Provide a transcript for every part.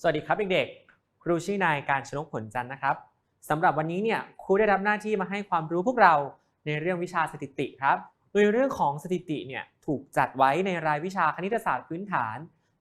สวัสดีครับเด็กๆ ครูชื่อนายการชนกผลจันทร์นะครับสำหรับวันนี้เนี่ยครูได้รับหน้าที่มาให้ความรู้พวกเราในเรื่องวิชาสถิติครับ โดยเรื่องของสถิติเนี่ยถูกจัดไว้ในรายวิชาคณิตศาสตร์พื้นฐาน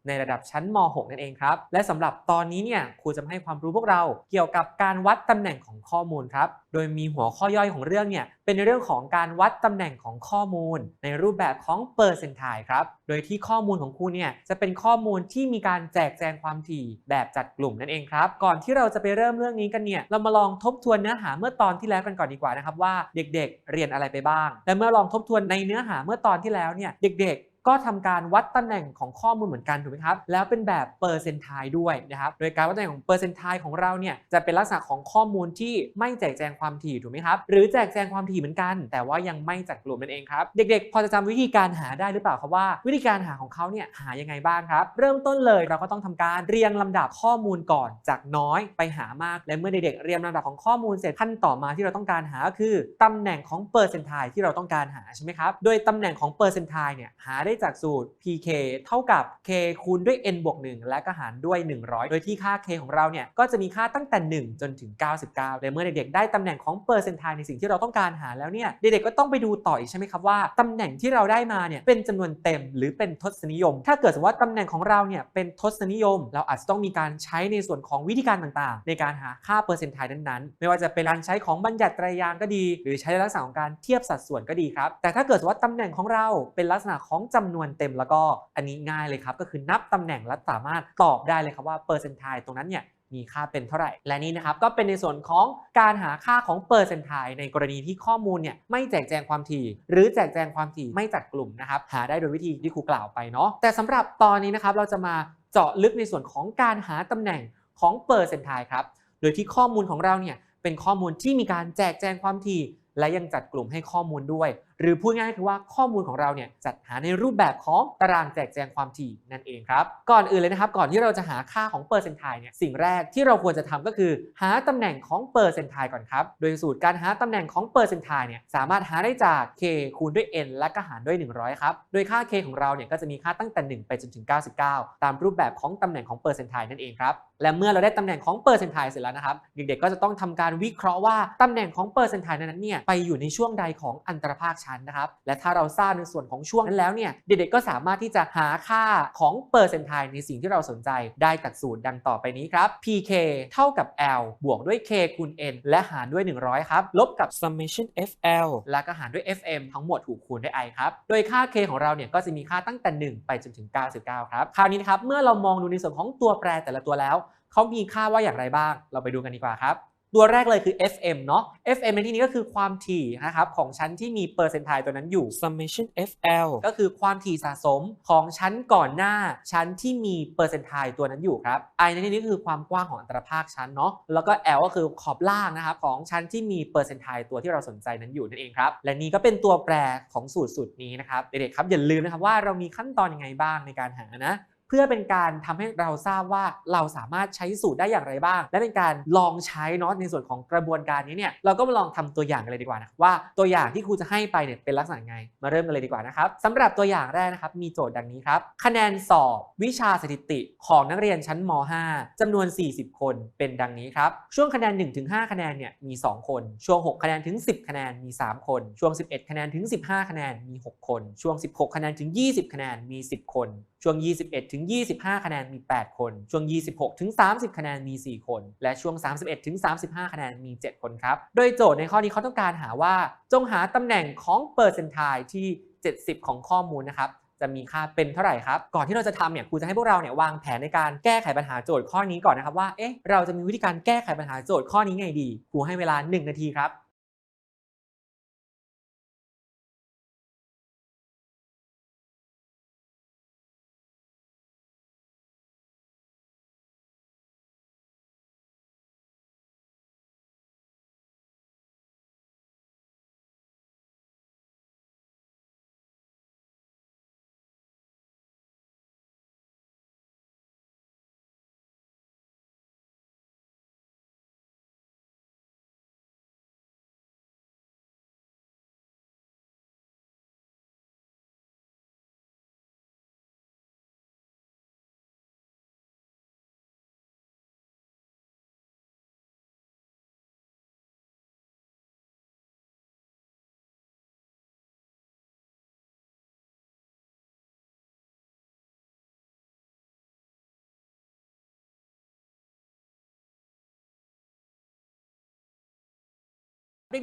ในระดับชั้นม .6 นั่นเองครับ และสำหรับตอนนี้เนี่ยครูจะมาให้ความรู้พวกเราเกี่ยวกับการวัดตำแหน่งของข้อมูลครับ โดยมีหัวข้อย่อยของเรื่องเนี่ยเป็นเรื่องของการวัดตำแหน่งของข้อมูล ในรูปแบบของเปอร์เซนต์ไทครับ โดยที่ข้อมูลของครูเนี่ยจะเป็นข้อมูลที่มีการแจกแจงความถี่แบบจัดกลุ่มนั่นเองครับ ก่อนที่เราจะไปเริ่มเรื่องนี้กันเนี่ยเรามาลองทบทวนเนื้อหาเมื่อตอนที่แล้วกันก่อนดีกว่านะครับว่าเด็กๆ เรียนอะไรไปบ้าง และเมื่อลองทบทวนในเนื้อหาเมื่อตอนที่แล้วเนี่ยเด็กๆ ก็ทำการวัดตำแหน่งของข้อมูลเหมือนกันถูกไหมครับ แล้วเป็นแบบเปอร์เซนต์ไทด้วยนะครับ โดยการวัดตำแหน่งของเปอร์เซนต์ไทของเราเนี่ยจะเป็นลักษณะของข้อมูลที่ไม่แจกแจงความถี่ถูกไหมครับ หรือแจกแจงความถี่เหมือนกัน แต่ว่ายังไม่จัดกลุ่มนั่นเองครับ เด็กๆ พอจะจำวิธีการหาได้หรือเปล่าครับว่า วิธีการหาของเขาเนี่ยหายังไงบ้างครับ เริ่มต้นเลยเราก็ต้องทำการเรียงลำดับข้อมูลก่อนจากน้อยไปหามาก และเมื่อเด็กๆเรียงลำดับของข้อมูลเสร็จขั้นต่อมาที่เราต้องการหาก็คือตำแหน่งของเปอร์เซนต์ไทที่เราต้องการหาใช่ไหมครับ โดยตำแหน่งของเปอร์เซนต์ไทเนี่ยหาได้จากสูตร pk เท่ากับ k คูณด้วย n บวก1และก็หารด้วย 100 โดยที่ค่า k ของเราเนี่ยก็จะมีค่าตั้งแต่ 1 จนถึง 99และเมื่อเด็กๆได้ตำแหน่งของเปอร์เซนต์ไทในสิ่งที่เราต้องการหาแล้วเนี่ยเด็กๆก็ต้องไปดูต่ออีกใช่ไหมครับว่าตำแหน่งที่เราได้มาเนี่ยเป็นจำนวนเต็มหรือเป็นทศนิยม ถ้าเกิดสมมติว่าตำแหน่งของเราเนี่ยเป็นทศนิยม เราอาจจะต้องมีการใช้ในส่วนของวิธีการต่างๆ ในการหาค่าเปอร์เซนต์ไทนั้นๆ ไม่ว่าจะเป็นการใช้ของบัญญัติไตรยางก็ดี หรือใช้ในลักษณะของการเทียบสัดส่วนก็ดีครับแต่ถ้าเกิดสมมติว่าตำแหน่งของเราเป็นลักษณะของจำนวนเต็มแล้วก็อันนี้ง่ายเลยครับ ก็คือนับตำแหน่งและสามารถตอบได้เลยครับว่าเปอร์เซนต์ไทตรงนั้นเนี่ยมีค่าเป็นเท่าไหร่ และนี่นะครับก็เป็นในส่วนของการหาค่าของเปอร์เซนต์ไทในกรณีที่ข้อมูลเนี่ยไม่แจกแจงความถี่ หรือแจกแจงความถี่ไม่จัดกลุ่มนะครับหาได้โดยวิธีที่ครูกล่าวไปเนาะแต่สำหรับตอนนี้นะครับเราจะมาเจาะลึกในส่วนของการหาตำแหน่งของเปอร์เซนต์ไทครับโดยที่ข้อมูลของเราเนี่ยเป็นข้อมูลที่มีการแจกแจงความถี่ และยังจัดกลุ่มให้ข้อมูลด้วย หรือพูดง่ายๆคือว่าข้อมูลของเราเนี่ยจัดหาในรูปแบบของตารางแจกแจงความถี่นั่นเองครับ ก่อนอื่นเลยนะครับ ก่อนที่เราจะหาค่าของเปอร์เซนต์ไทเนี่ยสิ่งแรกที่เราควรจะทำก็คือ หาตำแหน่งของเปอร์เซนต์ไทก่อนครับ โดยสูตรการหาตำแหน่งของเปอร์เซนต์ไทเนี่ยสามารถหาได้จาก k คูณด้วย n และก็หารด้วย 100 ครับ โดยค่า k ของเราเนี่ยก็จะมีค่าตั้งแต่ 1 ไปจนถึง 99 ตามรูปแบบของตำแหน่งของเปอร์เซนต์ไทนั่นเองครับและเมื่อเราได้ตำแหน่งของเปอร์เซนต์ไทเสร็จแล้วนะครับ เด็กๆก็จะต้องทำการวิเคราะห์ว่าตำแหน่งของเปอร์เซนต์ไทนั้นเนี่ยไปอยู่ในช่วงใดของอันตรภาคชั้นนะครับและถ้าเราทราบในส่วนของช่วงนั้นแล้วเนี่ยเด็กๆก็สามารถที่จะหาค่าของเปอร์เซนต์ไทในสิ่งที่เราสนใจได้จากสูตรดังต่อไปนี้ครับ pk เท่ากับ l บวกด้วย k คูณ n และหารด้วย 100 ครับ ลบกับ summation fl แล้วก็หารด้วย fm ทั้งหมดถูกคูณด้วย i ครับ โดยค่า k ของเราเนี่ยก็จะมีค่าตั้งแต่ 1 ไปจนถึง 99 ครับ คราวนี้นะครับ เมื่อเรามองดูในส่วนของตัวแปรแต่ละตัวแล้ว เขามีค่าว่าอย่างไรบ้าง เราไปดูกันดีกว่าครับ ตัวแรกเลยคือ FM เนาะ FM ในที่นี้ก็คือความถี่นะครับของชั้นที่มีเปอร์เซนต์ไทตัวนั้นอยู่ summation FL ก็คือความถี่สะสมของชั้นก่อนหน้าชั้นที่มีเปอร์เซนต์ไทตัวนั้นอยู่ครับ I ในที่นี้คือความกว้างของอัตราภาคชั้นเนาะแล้วก็ L ก็คือขอบล่างนะครับของชั้นที่มีเปอร์เซนต์ไทตัวที่เราสนใจนั้นอยู่นั่นเองครับและนี่ก็เป็นตัวแปรของสูตรสูตรนี้นะครับเด็กๆครับอย่าลืมนะครับว่าเรามีขั้นตอนยังไงบ้างในการหานะ เพื่อเป็นการทำให้เราทราบว่าเราสามารถใช้สูตรได้อย่างไรบ้าง และเป็นการลองใช้เนาะในส่วนของกระบวนการนี้เนี่ยเราก็มาลองทำตัวอย่างกันเลยดีกว่านะว่าตัวอย่างที่ครูจะให้ไปเนี่ยเป็นลักษณะไง มาเริ่มกันเลยดีกว่านะครับสำหรับตัวอย่างแรกนะครับมีโจทย์ดังนี้ครับคะแนนสอบวิชาสถิติของนักเรียนชั้นม .5 จำนวน 40 คนเป็นดังนี้ครับช่วงคะแนน 1-5 คะแนนเนี่ยมี 2 คน ช่วง 6 คะแนนถึง 10 คะแนนมี 3 คน ช่วง 11 คะแนนถึง 15 คะแนนมี 6 คน ช่วง 16 คะแนนถึง 20 คะแนนมี 10 คน ช่วง 21 ถึง 25 คะแนนมี 8 คน ช่วง 26 ถึง 30 คะแนนมี 4 คน และช่วง 31 ถึง 35 คะแนนมี 7 คนครับ โดยโจทย์ในข้อนี้เขาต้องการหาว่า จงหาตำแหน่งของเปอร์เซนต์ไทที่ 70 ของข้อมูลนะครับจะมีค่าเป็นเท่าไหร่ครับ ก่อนที่เราจะทำเนี่ยครูจะให้พวกเราเนี่ยวางแผนในการแก้ไขปัญหาโจทย์ข้อนี้ก่อนนะครับว่า เอ๊ะ เราจะมีวิธีการแก้ไขปัญหาโจทย์ข้อนี้ไงดี ครูให้เวลา 1 นาทีครับ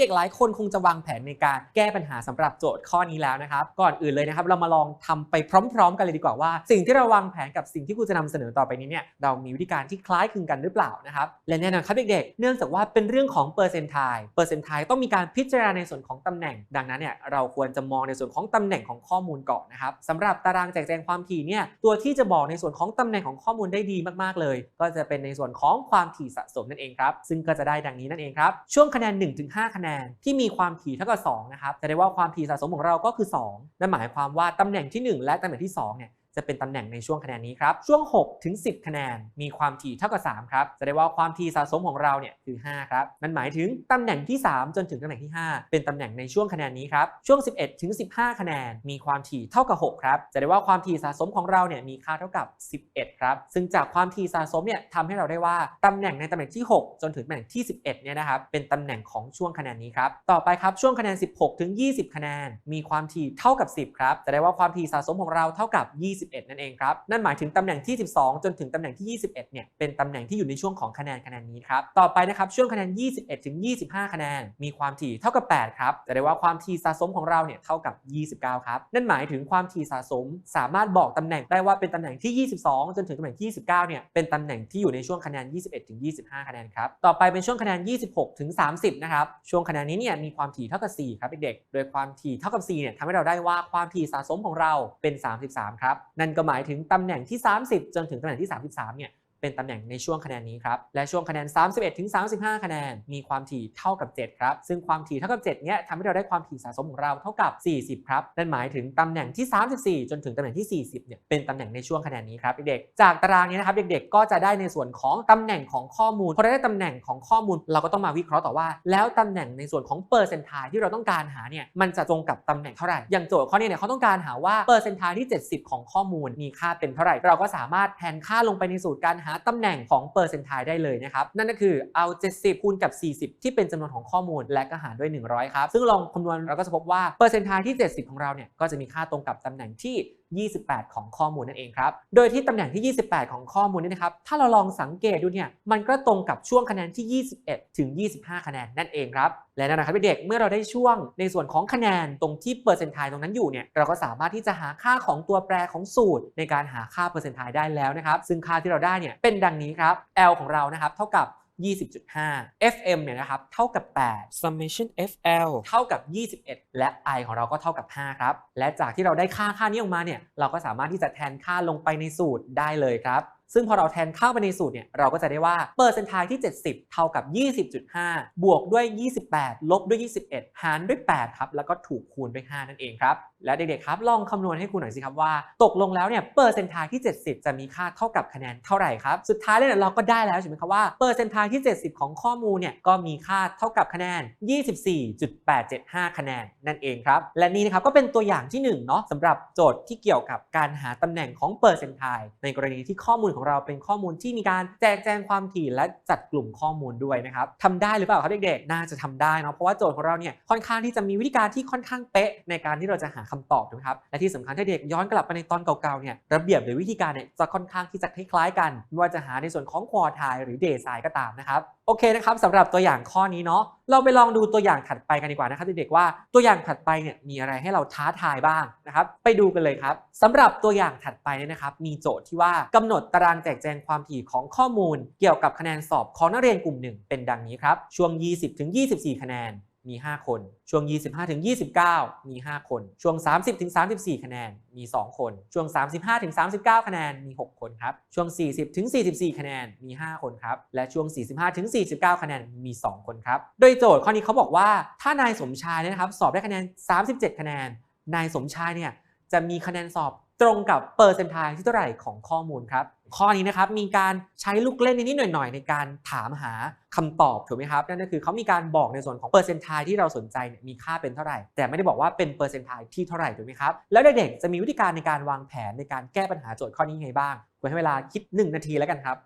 เด็กๆหลายคนคงจะวางแผนในการแก้ปัญหาสำหรับโจทย์ข้อนี้แล้วนะครับก่อนอื่นเลยนะครับเรามาลองทำไปพร้อม ๆ กันเลยดีกว่าว่า สิ่งที่เราวางแผนกับสิ่งที่ครูจะนำเสนอต่อไปนี้เนี่ยเรามีวิธีการที่คล้ายคลึงกันหรือเปล่านะครับและแน่นอนครับเด็กๆ เนื่องจากว่าเป็นเรื่องของเปอร์เซนต์ไทล์เปอร์เซนต์ไทล์ต้องมีการพิจารณาในส่วนของตำแหน่ง ดังนั้นเนี่ยเราควรจะมองในส่วนของตำแหน่งของข้อมูลก่อนนะครับสำหรับตารางแจกแจงความถี่เนี่ยตัวที่จะบอกในส่วนของตำแหน่งของข้อมูลได้ดีมากๆเลย ก็จะเป็นในส่วนของความถี่สะสมนั่นเองครับซึ่งก็จะได้ดังนี้นั่นเองครับช่วงคะแนน1-5คะแนนที่มีความถี่เท่ากับ2นะครับแสดงว่าความถี่สะสมของเราก็คือ 2 นั่นหมายความว่าตำแหน่งที่ 1 และตำแหน่งที่2เนี่ย จะเป็นตำแหน่งในช่วงคะแนนนี้ครับ ช่วง 6 ถึง 10 คะแนน มีความถี่เท่ากับ 3 ครับจะได้ว่าความถี่สะสมของเราเนี่ยคือ 5 ครับ นั่นหมายถึงตำแหน่งที่ 3 จนถึงตำแหน่งที่ 5 เป็นตำแหน่งในช่วงคะแนนนี้ครับ ช่วง 11 ถึง 15 คะแนน มีความถี่เท่ากับ 6 ครับจะได้ว่าความถี่สะสมของเราเนี่ยมีค่าเท่ากับ 11 ครับ ซึ่งจากความถี่สะสมเนี่ยทำให้เราได้ว่าตำแหน่งในตำแหน่งที่ 6 จนถึงตำแหน่งที่ 11 เนี่ยนะครับ เป็นตำแหน่งของช่วงคะแนนนี้ครับ ต่อไปครับ ช่วงคะแนน 16 ถึง 20 คะแนน มีความถี่เท่ากับ 10 ครับจะได้ว่าความถี่สะสมของเราเท่ากับ21นั่นเองครับ นั่นหมายถึงตำแหน่งที่ 12 จนถึงตำแหน่งที่ 21 เนี่ยเป็นตำแหน่งที่อยู่ในช่วงของคะแนนคะแนนนี้ครับ ต่อไปนะครับช่วงคะแนน 21 ถึง 25 คะแนน มีความถี่เท่ากับ 8 ครับจะได้ว่าความถี่สะสมของเราเนี่ยเท่ากับ 29 ครับ นั่นหมายถึงความถี่สะสมสามารถบอกตำแหน่งได้ว่าเป็นตำแหน่งที่ 22 จนถึงตำแหน่งที่ 29 เนี่ยเป็นตำแหน่งที่อยู่ในช่วงคะแนน 21 ถึง 25 คะแนนครับ ต่อไปเป็นช่วงคะแนน 26 ถึง 30 นะครับ ช่วงคะแนนนี้เนี่ยมีความถี่เท่ากับ 4 ครับเด็กๆโดยความถี่เท่ากับ 4 เนี่ยทำให้เราได้ว่าความถี่สะสมของเราเป็น 33 ครับนั่นก็หมายถึงตำแหน่งที่ 30 จนถึงตำแหน่งที่ 33เนี่ย เป็นตำแหน่งในช่วงคะแนนนี้ครับ และช่วงคะแนน 31ถึง35 คะแนน มีความถี่เท่ากับ 7 ครับ ซึ่งความถี่เท่ากับ 7 เนี้ยทำให้เราได้ความถี่สะสมของเราเท่ากับ 40 ครับ นั่นหมายถึงตำแหน่งที่ 34 จนถึงตำแหน่งที่ 40 เนี่ย เป็นตำแหน่งในช่วงคะแนนนี้ครับเด็กๆ จากตารางนี้นะครับเด็กๆ ก็จะได้ในส่วนของตำแหน่งของข้อมูล พอเราได้ตำแหน่งของข้อมูล เราก็ต้องมาวิเคราะห์ต่อว่า แล้วตำแหน่งในส่วนของเปอร์เซนต์ทล์ที่เราต้องการหาเนี่ย มันจะตรงกับตำแหน่งเท่าไหร่ อย่างโจทย์ข้อนี้เนี่ยเขาต้องการหาว่าเปอร์เซนต์ทล์ที่ 70 ของข้อมูลมีค่าเป็นเท่าไหร่ เราก็สามารถแทนค่าลงไปในสูตรการหาตำแหน่งของเปอร์เซนต์ไทได้เลยนะครับ นั่นก็คือเอา 70 คูณกับ 40 ที่เป็นจำนวนของข้อมูลและก็หารด้วย 100 ครับ ซึ่งลองคำนวณเราก็จะพบว่าเปอร์เซนต์ไทล์ที่ 70 ของเราเนี่ยก็จะมีค่าตรงกับตำแหน่งที่ 28 ของข้อมูลนั่นเองครับ โดยที่ตำแหน่งที่ 28 ของข้อมูลนี่นะครับ ถ้าเราลองสังเกตดูเนี่ย มันก็ตรงกับช่วงคะแนนที่ 21 ถึง 25 คะแนนนั่นเองครับ และนั่นนะครับเด็ก เมื่อเราได้ช่วงในส่วนของคะแนนตรงที่เปอร์เซนต์ไทตรงนั้นอยู่เนี่ย เราก็สามารถที่จะหาค่าของตัวแปรของสูตรในการหาค่าเปอร์เซนต์ไทได้แล้วนะครับ ซึ่งค่าที่เราได้เนี่ยเป็นดังนี้ครับ L ของเรานะครับเท่ากับ 20.5 FM เนี่ยนะครับเท่ากับ 8 summation FL เท่ากับ 21 และ I ของเราก็เท่ากับ 5 ครับ และจากที่เราได้ค่าค่านี้ออกมาเนี่ยเราก็สามารถที่จะแทนค่าลงไปในสูตรได้เลยครับ ซึ่งพอเราแทนค่าไปในสูตรเนี่ยเราก็จะได้ว่าเปอร์เซนต์ไทล์ที่ 70 เท่ากับ 20.5 บวกด้วย 28 ลบด้วย 21 หารด้วย 8 ครับ แล้วก็ถูกคูณด้วย 5 นั่นเองครับ และเด็กๆครับลองคำนวณให้ครูหน่อยสิครับว่า ตกลงแล้วเนี่ยเปอร์เซนต์ทล์ที่ 70 จะมีค่าเท่ากับคะแนนเท่าไหร่ครับสุดท้ายเลยเนี่ยเราก็ได้แล้วใช่ไหมครับว่าเปอร์เซนต์ทล์ที่ 70 ของข้อมูลเนี่ยก็มีค่าเท่ากับคะแนน 24.875 คะแนนนั่นเองครับและนี่นะครับก็เป็นตัวอย่างที่1เนาะสำหรับโจทย์ที่เกี่ยวกับการหาตำแหน่งของเปอร์เซนต์ทล์ในกรณีที่ข้อมูลของเราเป็นข้อมูลที่มีการแจกแจงความถี่และจัดกลุ่มข้อมูลด้วยนะครับทำได้หรือเปล่าครับเด็กๆน่าจะทำได้เนาะเพราะว่าโจทย์ของเราเนี่ยค่อนข้างที่จะมีวิธีการที่ค่อนข้างเป๊ะในการที่เราจะหาคคำตอบถูกไหมครับ และที่สำคัญถ้าเด็กย้อนกลับไปในตอนเก่าๆเนี่ยระเบียบหรือวิธีการเนี่ยจะค่อนข้างที่จะคล้ายๆกัน ไม่ว่าจะหาในส่วนของควอไทหรือเดย์ไซก็ตามนะครับโอเคนะครับสำหรับตัวอย่างข้อนี้เนาะเราไปลองดูตัวอย่างถัดไปกันดีกว่านะครับเด็กๆว่าตัวอย่างถัดไปเนี่ยมีอะไรให้เราท้าทายบ้างนะครับไปดูกันเลยครับสำหรับตัวอย่างถัดไปเนี่ยนะครับ มีโจทย์ที่ว่ากำหนดตารางแจกแจงความถี่ของข้อมูล เกี่ยวกับคะแนนสอบของนักเรียนกลุ่มหนึ่งเป็นดังนี้ครับช่วง 20-24 คะแนน มี 5 คน ช่วง 25ถึง29 มี 5 คน ช่วง 30ถึง34 คะแนน มี 2 คน ช่วง 35ถึง39 คะแนน มี 6 คนครับ ช่วง 40ถึง44 คะแนน มี 5 คนครับ และช่วง 45ถึง49 คะแนน มี 2 คนครับ โดยโจทย์ข้อนี้เขาบอกว่า ถ้านายสมชายเนี่ยนะครับ สอบได้คะแนน 37 คะแนน นายสมชายเนี่ย จะมีคะแนนสอบ ตรงกับเปอร์เซนต์ไทที่เท่าไหร่ของข้อมูลครับ ข้อนี้นะครับมีการใช้ลูกเล่นนิดๆหน่อยๆ ในการถามหาคำตอบถูกไหมครับ นั่นก็คือเขามีการบอกในส่วนของเปอร์เซนต์ไทที่เราสนใจเนี่ยมีค่าเป็นเท่าไหร่ แต่ไม่ได้บอกว่าเป็นเปอร์เซนต์ไทที่เท่าไหร่ถูกไหมครับ แล้วเด็กๆจะมีวิธีการในการวางแผนในการแก้ปัญหาโจทย์ข้อนี้ยังไงบ้างไว้ให้เวลาคิด 1 นาทีแล้วกันครับ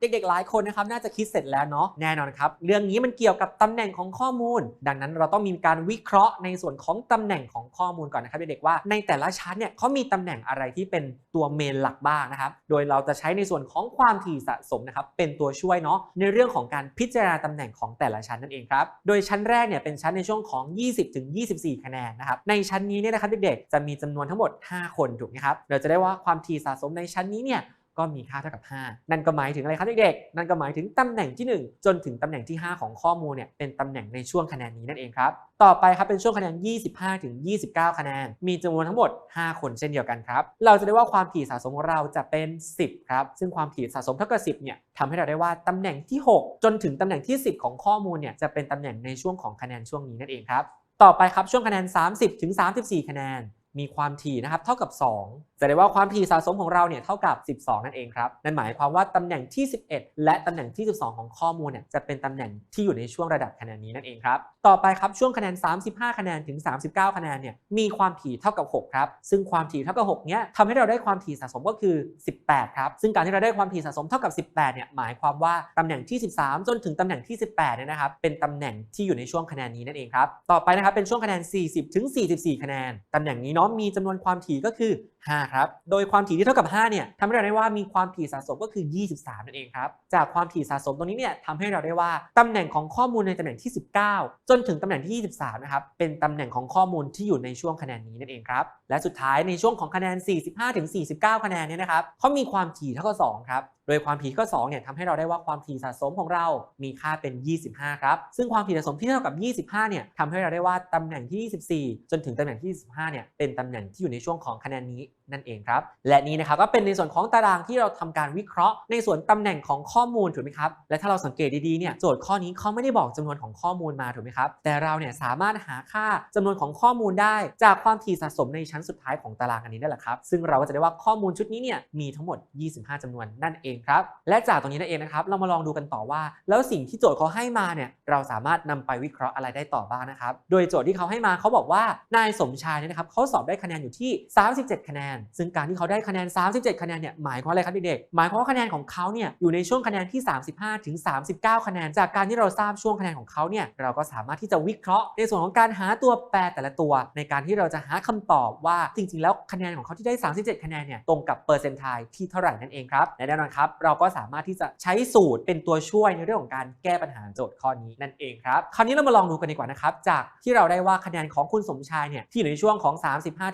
เด็กๆ หลายคนนะครับน่าจะคิดเสร็จแล้วเนาะแน่นอนครับ เรื่องนี้มันเกี่ยวกับตำแหน่งของข้อมูล ดังนั้นเราต้องมีการวิเคราะห์ในส่วนของตำแหน่งของข้อมูลก่อนนะครับเด็กๆว่าในแต่ละชั้นเนี่ยเขามีตำแหน่งอะไรที่เป็นตัวเมนหลักบ้างนะครับโดยเราจะใช้ในส่วนของความถี่สะสมนะครับเป็นตัวช่วยเนาะในเรื่องของการพิจารณาตำแหน่งของแต่ละชั้นนั่นเองครับโดยชั้นแรกเนี่ยเป็นชั้นในช่วงของ 20ถึง24 คะแนนนะครับในชั้นนี้เนี่ยนะครับเด็กๆจะมีจำนวนทั้งหมด 5 คนถูกไหมครับเราจะได้ว่าความถี่สะสมในชั้นนี้เนี่ย ก็มีค่าเท่ากับ 5 นั่นก็หมายถึงอะไรครับเด็กๆ นั่นก็หมายถึงตำแหน่งที่ 1 จนถึงตำแหน่งที่ 5 ของข้อมูลเนี่ยเป็นตำแหน่งในช่วงคะแนนนี้นั่นเองครับ ต่อไปครับเป็นช่วงคะแนน 25 ถึง 29 คะแนน มีจำนวนทั้งหมด 5 คนเช่นเดียวกันครับ เราจะได้ว่าความถี่สะสมของเราจะเป็น 10 ครับ ซึ่งความถี่สะสมเท่ากับ 10 เนี่ยทำให้เราได้ว่าตำแหน่งที่ 6 จนถึงตำแหน่งที่ 10 ของข้อมูลเนี่ยจะเป็นตำแหน่งในช่วงของคะแนนช่วงนี้นั่นเองครับ ต่อไปครับช่วงคะแนน 30 ถึง 34 คะแนน มีความถี่นะครับเท่ากับ 2จะได้ว่าความถี่สะสมของเราเนี่ยเท่ากับ 12 นั่นเองครับ นั่นหมายความว่าตำแหน่งที่ 11 และตำแหน่งที่ 12 ของข้อมูลเนี่ยจะเป็นตำแหน่งที่อยู่ในช่วงระดับคะแนนนี้นั่นเองครับ ต่อไปครับช่วงคะแนน 35 คะแนนถึง 39 คะแนนเนี่ยมีความถี่เท่ากับ 6 ครับ ซึ่งความถี่เท่ากับ6เนี้ยทำให้เราได้ความถี่สะสมก็คือ 18 ครับ ซึ่งการที่เราได้ความถี่สะสมเท่ากับ 18 เนี่ยหมายความว่าตำแหน่งที่ 13 จนถึงตำแหน่งที่ 18 เนี่ยนะครับเป็นตำแหน่งที่อยู่ในช่วงคะแนนนี้นั่นเองครับ ต่อไปนะครับเป็นช่วงคะแนน 40 ถึง 44 คะแนนตำแหน่งนี้เนาะมีจำนวนความถี่ก็คือ 5 ครับ โดยความถี่ที่เท่ากับ 5 เนี่ยทำให้เราได้ว่ามีความถี่สะสมก็คือ 23 นั่นเองครับ จากความถี่สะสมตรงนี้เนี่ยทำให้เราได้ว่าตำแหน่งของข้อมูลในตำแหน่งที่ 19 จนถึงตำแหน่งที่ 23 นะครับ เป็นตำแหน่งของข้อมูลที่อยู่ในช่วงคะแนนนี้นั่นเองครับ และสุดท้ายในช่วงของคะแนน 45ถึง49 คะแนนเนี่ยนะครับเขามีความถี่เท่ากับ2ครับโดยความถี่ข้อ2เนี่ยทำให้เราได้ว่าความถี่สะสมของเรา มีค่าเป็น 25 ครับ ซึ่งความถี่สะสมที่เท่ากับ 25 เนี่ยทำให้เราได้ว่าตำแหน่งที่ 24 จนถึงตำแหน่งที่ 25 เนี่ย เป็นตำแหน่งที่อยู่ในช่วงของคะแนนนี้ นั่นเองครับ และนี้นะครับก็เป็นในส่วนของตารางที่เราทำการวิเคราะห์ ในส่วนตำแหน่งของข้อมูลถูกไหมครับ และถ้าเราสังเกตดีๆเนี่ยโจทย์ข้อนี้เขาไม่ได้บอกจำนวนของข้อมูลมาถูกไหมครับ แต่เราเนี่ยสามารถหาค่าจำนวนของข้อมูลได้ จากความถี่สะสมในชั้นสุดท้ายของตารางอันนี้นั่นแหละครับ ซึ่งเราก็จะได้ว่าข้อมูลชุดนี้เนี่ยมีทั้งหมด 25จำนวนนั่นเองครับ และจากตรงนี้นั่นเองนะครับเรามาลองดูกันต่อว่า แล้วสิ่งที่โจทย์เขาให้มาเนี่ยเราสามารถนำไปวิเคราะห์อะไรได้ต่อบ้างนะครับ โดยโจทย์ที่เขาให้มาเขาบอกว่านายสมชายเนี่ยนะครับเขาสอบได้คะแนนอยู่ที่ 37 คะแนนซึ่งการที่เขาได้คะแนน 37 คะแนนเนี่ยหมายความอะไรครับเด็กๆหมายความว่าคะแนนของเขาเนี่ยอยู่ในช่วงคะแนนที่ 35ถึง39 คะแนน จากการที่เราทราบช่วงคะแนนของเขาเนี่ยเราก็สามารถที่จะวิเคราะห์ ในส่วนของการหาตัวแปรแต่ละตัว ในการที่เราจะหาคำตอบว่าจริง ๆ แล้วคะแนนของเขาที่ได้ 37 คะแนนเนี่ยตรงกับเปอร์เซนต์ไทที่เท่าไหร่นั่นเองครับและแน่นอนครับเราก็สามารถที่จะใช้สูตรเป็นตัวช่วยในเรื่องของการแก้ปัญหาโจทย์ข้อนี้นั่นเองครับคราวนี้เรามาลองดูกันดีกว่านะครับจากที่เราได้ว่าคะแนนของคุณสมชายเนี่ยที่อยู่ในช่วงของ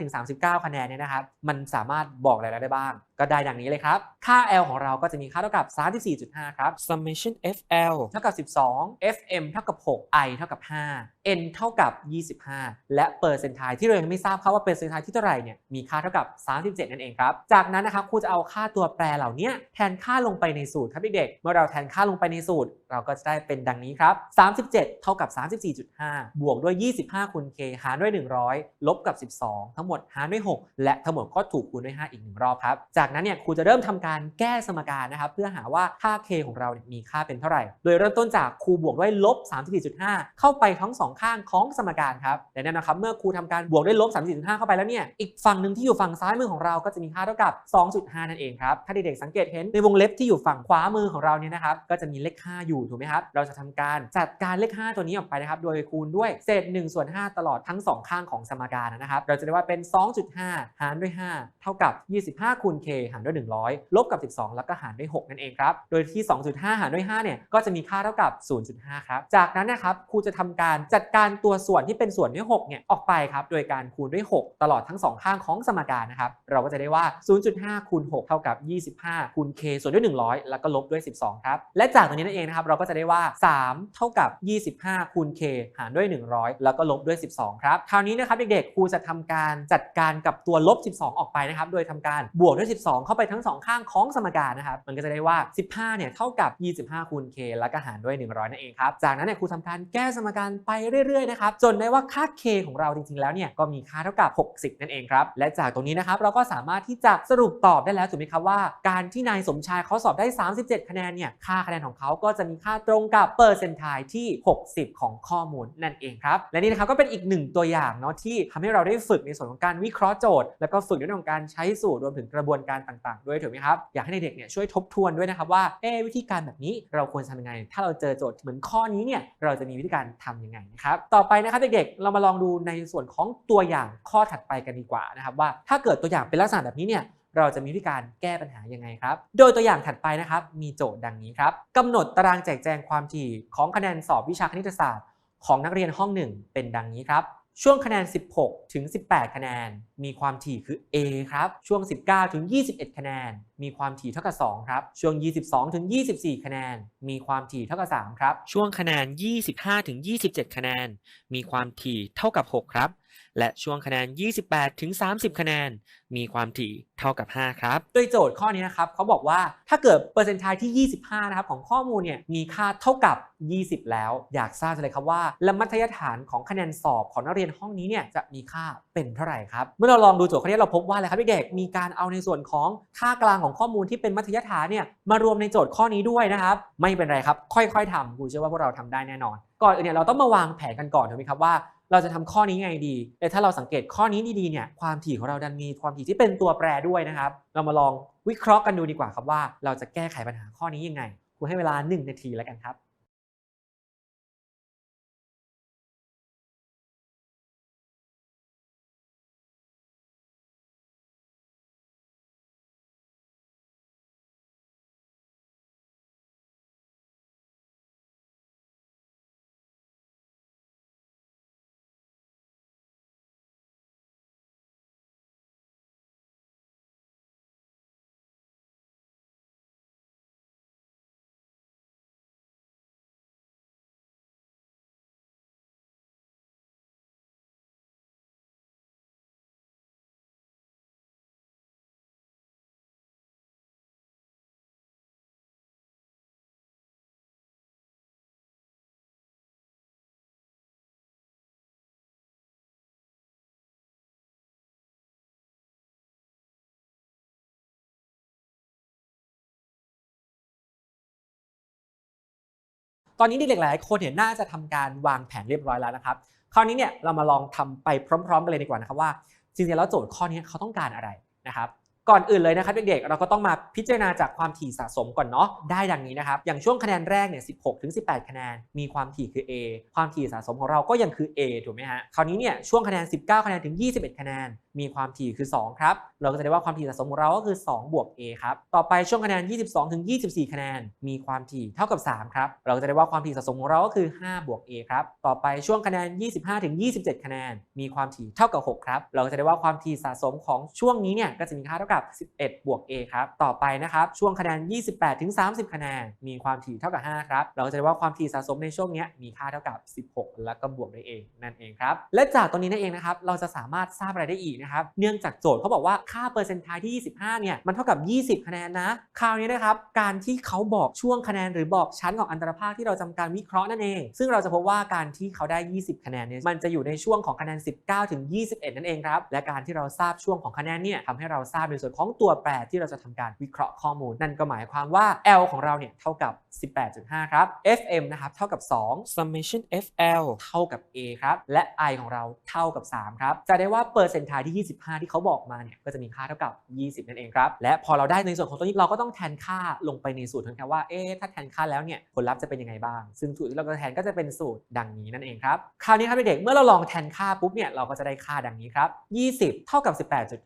35-39 คะแนนเนี่ยนะครับมัันสามารถบอกอะไรเราได้บ้างก็ได้ดังนี้เลยครับ ค่า L ของเราก็จะมีค่าเท่ากับ 34.5 ครับ summation FL เท่ากับ 12 FM เท่ากับ 6 I เท่ากับ 5 N เท่ากับ 25 และเปอร์เซนต์ไทที่เรายังไม่ทราบครับว่าเปอร์เซนต์ไทที่เท่าไหร่เนี่ยมีค่าเท่ากับ 37 นั่นเองครับ จากนั้นนะครับครูจะเอาค่าตัวแปรเหล่านี้แทนค่าลงไปในสูตรครับเด็กๆเมื่อเราแทนค่าลงไปในสูตร เราก็จะได้เป็นดังนี้ครับ 37 เท่ากับ 34.5 บวกด้วย 25คูณ k หารด้วย 100 ลบกับ 12 ทั้งหมดหารด้วย 6 และทั้งหมดก็ถูกคูณด้วย 5 อีกหนึ่งรอบครับจากนั้นเนี่ยครูจะเริ่มทำการแก้สมการนะครับเพื่อหาว่าค่า k ของเราเนี่ยมีค่าเป็นเท่าไหร่ โดยเริ่มต้นจากครูบวกด้วยลบ34.5 เข้าไปทั้งสองข้างของสมการครับและนั่นนะครับเมื่อครูทำการบวกด้วยลบ34.5 เข้าไปแล้วเนี่ยอีกฝั่งหนึ่งที่อยู่ฝั่งซ้ายมือของเราก็จะมีค่าเท่ากับ 2.5 นั่นเองครับถ้าเด็กๆสังเกตเห็นในวงเล็บที่อยู่ฝั่งขวามือของเราเนี่ยนะครับก็จะมีเลข 5 อยู่ถูกไหมครับเราจะทำการจัดการเลข 5 ตัวนี้ออกไปนะครับโดยคูณด้วยเศษ1ส่วน5ตลอดทั้งสองข้างของสมการนะครับเราจะได้ว่าเป็น 2.5 หารด้วย 5 เท่ากับ 25คูณ k หารด้วย 100 ลบกับ 12 แล้วก็หารด้วย 6 นั่นเองครับ โดยที่ 2.5 หารด้วย 5 เนี่ย ก็จะมีค่าเท่ากับ 0.5 ครับ จากนั้นนะครับ ครูจะทำการจัดการตัวส่วนที่เป็นส่วนด้วย 6 เนี่ย ออกไปครับ โดยการคูณด้วย 6 ตลอดทั้ง 2 ข้างของสมการนะครับ เราก็จะได้ว่า 0.5 คูณ 6 เท่ากับ 25 คูณ k ส่วนด้วย 100 แล้วก็ลบด้วย 12 ครับ และจากตรงนี้นั่นเองนะครับ เราก็จะได้ว่า 3 เท่ากับ 25 คูณ k หารด้วย 100 แล้วก็ลบด้วย 12 ครับ คราวนี้นะครับเด็กๆ ครูจะทำการจัดการกับตัวลบ 12 ออกไปนะครับ โดยทำการบวกด้วย12 เข้าไปทั้ง 2 ข้างของสมการนะครับ มันก็จะได้ว่า 15 เนี่ยเท่ากับ 25 คูณ k แล้วก็หารด้วย 100 นั่นเองครับ จากนั้นเนี่ยครูทำการแก้สมการไปเรื่อยๆนะครับจนได้ว่าค่า k ของเราจริงๆ แล้วเนี่ยก็มีค่าเท่ากับ 60 นั่นเองครับ และจากตรงนี้นะครับเราก็สามารถที่จะสรุปตอบได้แล้วถูกไหมครับว่า การที่นายสมชายเขาสอบได้ 37 คะแนนเนี่ยค่าคะแนนของเขาก็จะมีค่าตรงกับเปอร์เซนต์ไทที่ 60 ของข้อมูลนั่นเองครับและนี่นะครับก็เป็นอีกหนึ่งตัวอย่างเนาะที่ทำให้เราได้ฝึกในส่วนของการวิเคราะห์โจทย์ แล้วก็ฝึกในเรื่องของการใช้สูตรรวมถึงกระบวนการณ์ต่างๆ ด้วยถูกไหมครับ อยากให้เด็กๆเนี่ยช่วยทบทวนด้วยนะครับว่าเอ๊วิธีการแบบนี้เราควรทำยังไง ถ้าเราเจอโจทย์เหมือนข้อนี้เนี่ยเราจะมีวิธีการทำยังไงนะครับต่อไปนะครับเด็กๆเรามาลองดูในส่วนของตัวอย่างข้อถัดไปกันดีกว่านะครับว่าถ้าเกิดตัวอย่างเป็นลักษณะแบบนี้เนี่ยเราจะมีวิธีการแก้ปัญหายังไงครับ โดยตัวอย่างถัดไปนะครับ มีโจทย์ดังนี้ครับกำหนดตารางแจกแจงความถี่ของคะแนนสอบวิชาคณิตศาสตร์ ของนักเรียนห้องหนึ่งเป็นดังนี้ครับ ช่วงคะแนน 16 ถึง 18 คะแนน มีความถี่คือ A ครับ ช่วง 19 ถึง 21 คะแนน มีความถี่เท่ากับ 2 ครับ ช่วง 22 ถึง 24 คะแนน มีความถี่เท่ากับ 3 ครับ ช่วงคะแนน 25 ถึง 27 คะแนน มีความถี่เท่ากับ 6 ครับ และช่วงคะแนน 28 ถึง 30 คะแนน มีความถี่เท่ากับ 5 ครับ โดยโจทย์ข้อนี้นะครับเขาบอกว่าถ้าเกิดเปอร์เซ็นต์ไทที่ 25 นะครับของข้อมูลเนี่ยมีค่าเท่ากับ 20 แล้ว อยากทราบเลยครับว่าและมัธยฐานของคะแนนสอบของนักเรียนห้องนี้เนี่ยจะมีค่าเป็นเท่าไหร่ครับ เมื่อเราลองดูโจทย์ข้อนี้เราพบว่าอะไรครับเด็กมีการเอาในส่วนของค่ากลางของข้อมูลที่เป็นมัธยฐานเนี่ยมารวมในโจทย์ข้อนี้ด้วยนะครับ ไม่เป็นไรครับ ค่อยๆทำกูเชื่อว่าพวกเราทำได้แน่นอน ก่อนอื่นเนี่ยเราต้องมาวางแผนกันก่อนถูกไหมครับว่า เราจะทำข้อนี้ไงดีแต่ถ้าเราสังเกตข้อนี้ดีๆเนี่ยความถี่ของเราดันมีความถี่ที่เป็นตัวแปรด้วยนะครับ เรามาลองวิเคราะห์กันดูดีกว่าครับว่า เราจะแก้ไขปัญหาข้อนี้ยังไงคุณให้เวลา 1 นาทีแล้วกันครับ ตอนนี้เด็กๆหลายคนเนี่ยน่าจะทำการวางแผนเรียบร้อยแล้วนะครับ คราวนี้เนี่ยเรามาลองทำไปพร้อมๆ กันเลยดีกว่านะครับว่าจริงๆแล้วโจทย์ข้อนี้เขาต้องการอะไรนะครับก่อนอื่นเลยนะครับเด็กๆ เราก็ต้องมาพิจารณาจากความถี่สะสมก่อนเนาะได้ดังนี้นะครับ อย่างช่วงคะแนนแรกเนี่ย16 ถึง 18 คะแนน มีความถี่คือ A ความถี่สะสมของเราก็ยังคือ A ถูกไหมฮะ คราวนี้เนี่ยช่วงคะแนน 19 คะแนนถึง 21 คะแนนมีความถี่คือ 2 ครับ เราก็จะได้ว่าความถี่สะสมของเราก็คือ 2 บวก A ครับ ต่อไปช่วงคะแนน 22 ถึง 24 คะแนน มีความถี่เท่ากับ 3 ครับ เราก็จะได้ว่าความถี่สะสมของเราก็คือ 5 บวก A ครับ ต่อไปช่วงคะแนน 25 ถึง 27 คะแนน มีความถี่เท่ากับ 6 ครับ เราก็จะได้ว่าความถี่สะสมของช่วงนี้เนี่ยก็จะมีค่าเท่ากับ 11 บวก A ครับ ต่อไปนะครับช่วงคะแนน 28 ถึง 30 คะแนน มีความถี่เท่ากับ 5 ครับ เราก็จะได้ว่าความถี่สะสมในช่วงนี้มีค่าเท่ากับ 16 แล้วก็บวกด้วย A นั่นเองครับ และจากตรงนี้นั่นเองนะครับเราจะสามารถทราบอะไรได้อีกนะครับเนื่องจากโจทย์เขาบอกว่าค่าเปอร์เซ็นต์ไทที่ 25 เนี่ยมันเท่ากับ 20 คะแนนนะ คราวนี้นะครับการที่เขาบอกช่วงคะแนนหรือบอกชั้นของอันตรภาคที่เราจำการวิเคราะห์นั่นเอง ซึ่งเราจะพบว่าการที่เขาได้ 20 คะแนนเนี่ยมันจะอยู่ในช่วงของคะแนน 19 ถึง 21 นั่นเองครับและการที่เราทราบช่วงของคะแนนเนี่ยทำให้เราทราบในส่วนของตัวแปรที่เราจะทำการวิเคราะห์ข้อมูล นั่นก็หมายความว่า L ของเราเนี่ยเท่ากับ 18.5 ครับ FM นะครับเท่ากับ 2 summation FL เท่ากับ A ครับและ I ของเราเท่ากับ 3 ครับจะได้ว่าเปอร์เซ็นต์ไทที่ 25 ที่เขาบอกมาเนี่ยก็จะมีค่าเท่ากับ 20 นั่นเองครับ และพอเราได้ในส่วนของตัวนี้เราก็ต้องแทนค่าลงไปในสูตรทั้งแค่ว่า เอ๊ะ ถ้าแทนค่าแล้วเนี่ยผลลัพธ์จะเป็นยังไงบ้าง ซึ่งสูตรที่เราจะแทนก็จะเป็นสูตรดังนี้นั่นเองครับ คราวนี้ครับเด็กเมื่อเราลองแทนค่าปุ๊บเนี่ยเราก็จะได้ค่าดังนี้ครับ 20 เท่ากับ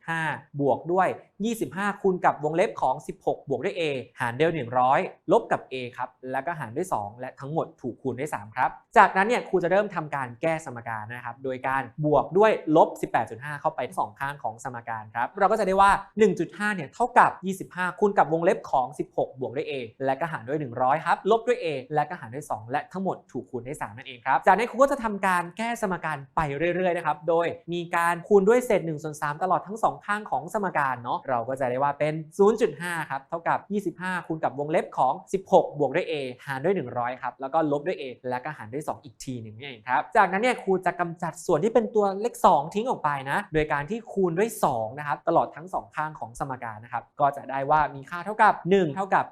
18.5 บวกด้วย 25 คูณกับวงเล็บของ 16 บวกด้วย a หารด้วย100 ลบกับ a ครับ แล้วก็หารด้วย 2 และทั้งหมดถูกคูณด้วย 3 ครับ จากนั้นเนี่ยครูจะเริ่มทำการแก้สมการนะครับ โดยการบวกด้วยลบ 18.5 เข้าไปสองข้างของสมการครับ เราก็จะได้ว่า 1.5 เนี่ยเท่ากับ 25 คูณกับวงเล็บของ 16 บวกด้วย a และก็หารด้วย 100 ครับ ลบด้วย a และก็หารด้วย 2 และทั้งหมดถูกคูณด้วย3นั่นเองครับ จากนั้นครูก็จะทำการแก้สมการไปเรื่อยๆนะครับ โดยมีการคูณด้วยเศษ1ส่วน3ตลอดทั้ง 2 ข้างของสมการเนาะ เราก็จะได้ว่าเป็น 0.5 ครับ เท่ากับ 25 คูณกับวงเล็บของ 16 บวกด้วย a หารด้วย 100 ครับ แล้วก็ลบด้วย a แล้วก็หารด้วย 2 อีกทีหนึ่งนี่เองครับ จากนั้นเนี่ยครูจะกำจัดส่วนที่เป็นตัวเลข 2 ทิ้งออกไปนะ โดยการที่คูณด้วย2นะครับตลอดทั้ง 2 ข้างของสมการนะครับก็จะได้ว่ามีค่าเท่ากับ 1 เท่ากับ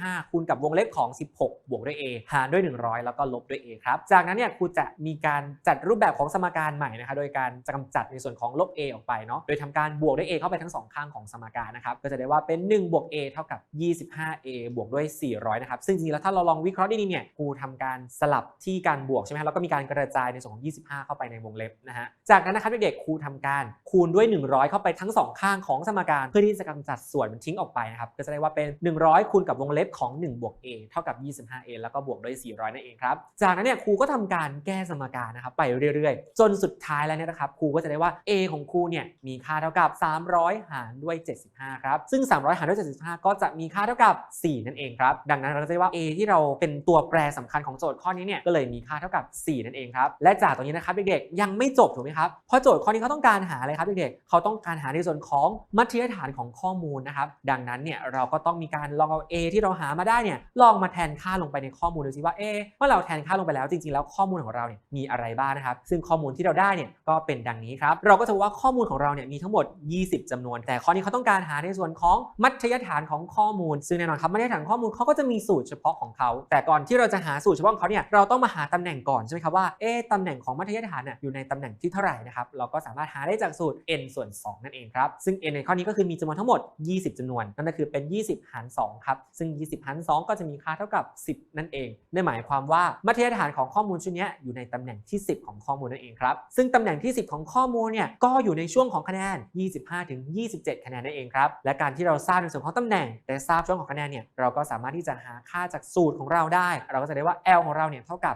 25 คูณกับวงเล็บของ 16 บวกด้วย a หารด้วย 100 แล้วก็ลบด้วย a ครับจากนั้นเนี่ยครูจะมีการจัดรูปแบบของสมการใหม่นะครับโดยการกำจัดในส่วนของลบ a ออกไปเนาะโดยทำการบวกด้วย a เข้าไปทั้งสองข้างของสมการนะครับก็จะได้ว่าเป็น1บวก a เท่ากับ 25a บวกด้วย 400นะครับซึ่งจริงๆแล้วถ้าเราลองวิเคราะห์ดีๆเนี่ยครูทำการสลับที่การบวกใช่ไหมแล้วก็มีการกระจายในส่วนของ 25 เข้าไปในวงเล็บนะฮะจากนั้นนะครับเด็กๆครูทำการคููณด้วย 100 เข้าไปทั้งสองข้างของสมการเพื่อที่จะกำจัดส่วนมันทิ้งออกไปนะครับก็จะได้ว่าเป็น 100 คูณกับวงเล็บของ1บวก a เท่ากับ 25a แล้วก็บวกด้วย 400 นั่นเองครับจากนั้นเนี่ยครูก็ทำการแก้สมการนะครับไปเรื่อยๆ จนสุดท้ายแล้วเนี่ยนะครับครูก็จะได้ว่า a ของครูเนี่ยมีค่าเท่ากับ 300 หารด้วย 75 ครับ ซึ่ง 300 หารด้วย 75 ก็จะมีค่าเท่ากับ 4 นั่นเองครับ ดังนั้นเราจะได้ว่า a ที่เราเป็นตัวแปรสำคัญของโจทย์ข้อนี้เนี่ยก็เลยมีค่าเท่ากับ 4 นั่นเองครับ และจากตรงนี้นะครับเด็กๆ ยังไม่จบถูกไหมครับ เพราะโจทย์ข้อนี้เขาต้องการหาอะไรครับเด็กๆเขาต้องการหาในส่วนของมัธยฐานของข้อมูลนะครับ ดังนั้นเนี่ยเราก็ต้องมีการลองเอา a ที่เราหามาได้เนี่ยลองมาแทนค่าลงไปในข้อมูลดูซิว่าเอเมื่อเราแทนค่าลงไปแล้วจริงๆ แล้วข้อมูลของเราเนี่ยมีอะไรบ้างนะครับ ซึ่งข้อมูลที่เราได้เนี่ยก็เป็นดังนี้ครับ เราก็จะว่าข้อมูลของเราเนี่ยมีทั้งหมด 20จำนวน แต่ข้อนี้เขาต้องการหาในส่วนของมัธยฐานของข้อมูล ซึ่งแน่นอนครับมัธยฐานข้อมูลเขาก็จะมีสูตรเฉพาะของเขา แต่ก่อนที่เราจะหาสูตรเฉพาะของเขาเนี่ยเราต้องมาหาตำแหน่งก่อนใช่ไหมครับว่าเอ๊ะตำแหน่งของมัธยฐานเนี่ยอยู่ในตำแหน่งที่เท่าไหร่นะครับเราก็สามารถหาได้จากสูตร n ส่วน 2 นั่นเองครับ ซึ่ง n ในข้อนี้ก็คือมีจำนวนทั้งหมด 20จำนวน นั่นก็คือเป็น 20 หาร 2 ครับ ซึ่ง 20 หาร 2 ก็จะมีค่าเท่ากับ 10 นั่นเองนั่นหมายความว่ามัธยฐานของข้อมูลชุดนี้อยู่ในตำแหน่งที่ 10 ของข้อมูลนั่นเองครับ ซึ่งตำแหน่งที่ 10 ของข้อมูลเนี่ยก็อยู่ในช่วงของคะแนน 25 ถึง 27 คะแนนนั่นเองครับ และการที่เราทราบในส่วนของตำแหน่ง แต่ทราบช่วงของคะแนนเนี่ยเราก็สามารถที่จะหาค่าจากสูตรของเราได้ เราก็จะได้ว่า L ของเราเนี่ยเท่ากับ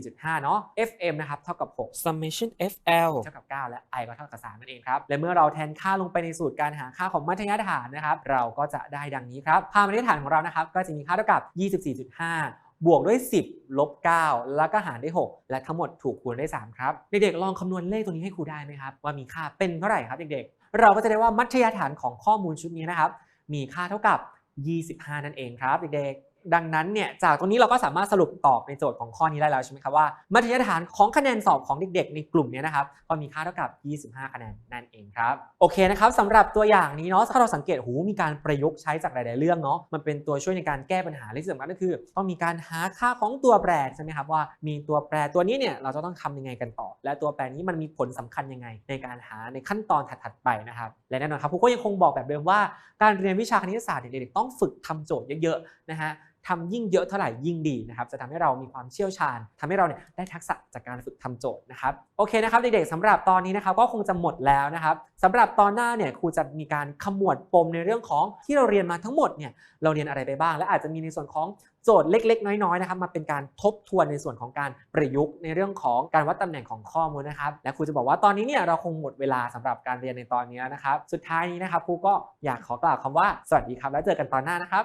24.5 เนาะ FM นะครับเท่ากับ 6 summation FL เท่ากับ 9 และ I ก็เท่ากับ 3 นั่นเองครับ และเมื่อเราแทนค่าลงไปในสูตรการหาค่าของมัธยฐานนะครับ เราก็จะได้ดังนี้ครับค่ามัธยฐานของเรานะครับ ก็จะมีค่าเท่ากับ 24.5บวกด้วย 10 ลบ 9 แล้วก็หารด้วย 6 และทั้งหมดถูกคูณด้วย 3 ครับ เด็กๆ ลองคำนวณเลขตัวนี้ให้ครูได้ไหมครับ ว่ามีค่าเป็นเท่าไหร่ครับเด็กๆ เราก็จะได้ว่ามัธยฐานของข้อมูลชุดนี้นะครับ มีค่าเท่ากับ 25 นั่นเองครับเด็กๆ ดังนั้นเนี่ยจากตรงนี้เราก็สามารถสรุปตอบในโจทย์ของข้อนี้ได้แล้วใช่ไหมครับว่ามัธยฐานของคะแนนสอบของเด็กๆ ในกลุ่มนี้นะครับก็มีค่าเท่ากับ 25 คะแนนนั่นเองครับโอเคนะครับสำหรับตัวอย่างนี้เนาะถ้าเราสังเกตหูมีการประยุกต์ใช้จากหลาย ๆ เรื่องเนาะมันเป็นตัวช่วยในการแก้ปัญหาและที่สำคัญก็คือ ต้องมีการหาค่าของตัวแปรใช่ไหมครับว่ามีตัวแปรตัวนี้เนี่ยเราจะต้องทำยังไงกันต่อ และตัวแปรนี้มันมีผลสำคัญยังไง ในการหาในขั้นตอนถัด ๆ ไปนะครับและแน่นอนครับครูก็ยังคงบอกแบบเดิมว่า การเรียนวิชาคณิตศาสตร์เด็กๆต้องฝึกทำโจทย์เยอะ ๆ นะฮะ ทำยิ่งเยอะเท่าไหร่ยิ่งดีนะครับจะทำให้เรามีความเชี่ยวชาญทำให้เราเนี่ยได้ทักษะจากการฝึกทำโจทย์นะครับโอเคนะครับเด็กๆสำหรับตอนนี้นะครับก็คงจะหมดแล้วนะครับสำหรับตอนหน้าเนี่ยครูจะมีการขมวดปมในเรื่องของที่เราเรียนมาทั้งหมดเนี่ยเราเรียนอะไรไปบ้าง และอาจจะมีในส่วนของโจทย์เล็ก ๆ น้อยๆนะครับมาเป็นการทบทวนในส่วนของการประยุกต์ในเรื่องของการวัดตำแหน่งของข้อมูลนะครับและครูจะบอกว่าตอนนี้เนี่ยเราคงหมดเวลาสำหรับการเรียนในตอนนี้แล้วนะครับ สุดท้ายนี้นะครับครูก็อยากขอกล่าวคำว่าสวัสดีครับ แล้วเจอกันตอนหน้านะครับ